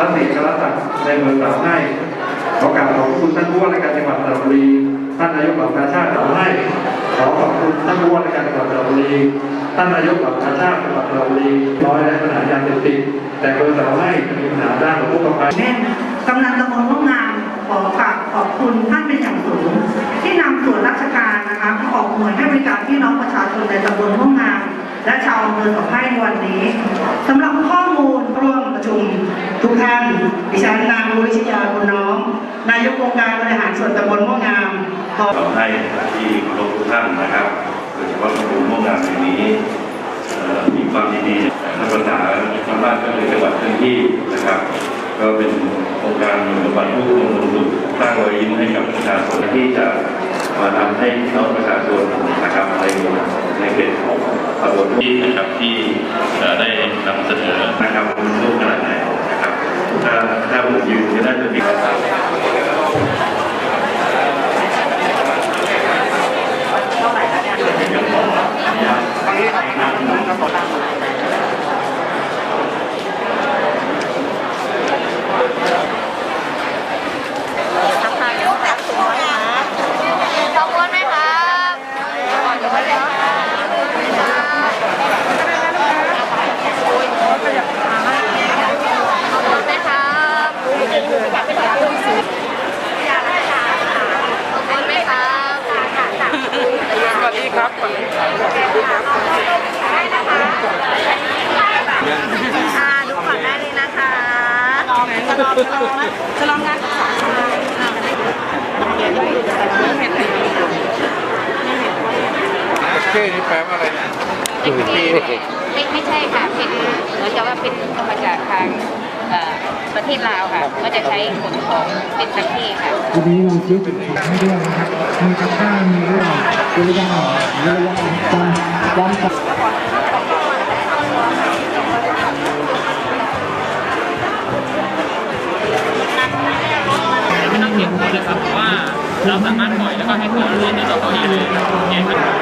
อำเภอสาวให้ขอกราบขอบคุณท่านผู้ว่าราชการจังหวัดสระบุรี ท่านนายกเหล่ากาชาติสาวให้ขอขอบคุณท่านผู้ว่าราชการจังหวัดสระบุรีท่านนายกเหล่าชาติจังหวัดสระบุรีน้อยและปัญหายาเสพติดแต่อำเภอสาวให้จะมีปัญหาด้านของผู้ประกอบการแน่นกำนันตำบลม่วงงามขอฝากขอบคุณท่านเป็นอย่างสูง ที่นำส่วนราชการนะคะออกหน่วยให้บริการพี่น้องประชาชนในตำบลม่วงงาม และชาวอำเภอสองให้ในวันนี้สำหรับข้อมูลร่วมประชุมทุกท่านดิฉันนางรุชิยาคุณน้อง นายกองค์การบริหารส่วนตำบลม่วงงามขอขอให้ที่เคารพทุกท่านนะครับโดยเฉพาะตำบลม่วงงามแห่งนี้เอ่อมีความดีๆนักปัญหาชาวบ้านก็คือจังหวัดพื้นที่นะครับ ก็เป็นโครงการหนึ่งวันผู้ลงทุนสร้างรอยยิ้มให้กับประชาชนที่จะมาทำให้น้องประชาชนนะครับในในเขตของตำบล ที่นะครับที่ได้นำเสนอนะครับรูปขนาดไหนนะครับถ้าถ้าผมยืนก็ได้จะมีขอบคุณไหมครับขอบคุณเลยครับขอบคุณไหมครับขอบคุณไหมครับ สวัสดีครับอ่าดูก่อนได้เลยนะคะจะลองจะลองจะลองงานศึกษาชื่อนี้แปลว่าอะไรเนี่ยเป็นที่ไม่ไม่ใช่ค่ะเป็นเหมือนกับว่าเป็นมาจากทางเอ่อประเทศลาวค่ะ ก็จะใช้ขนของเป็นประเทศค่ะทีนี้เราซื้อเป็นของให้ด้วยนะครับมีกระช่างมี เรื่องตัวอย่างเรื่องการการไม่ต้องเก็บตัวเลยครับเพราะว่าเราสามารถปล่อยแล้วก็ให้เขาเลื่อนในตัวเองเลยแยครับ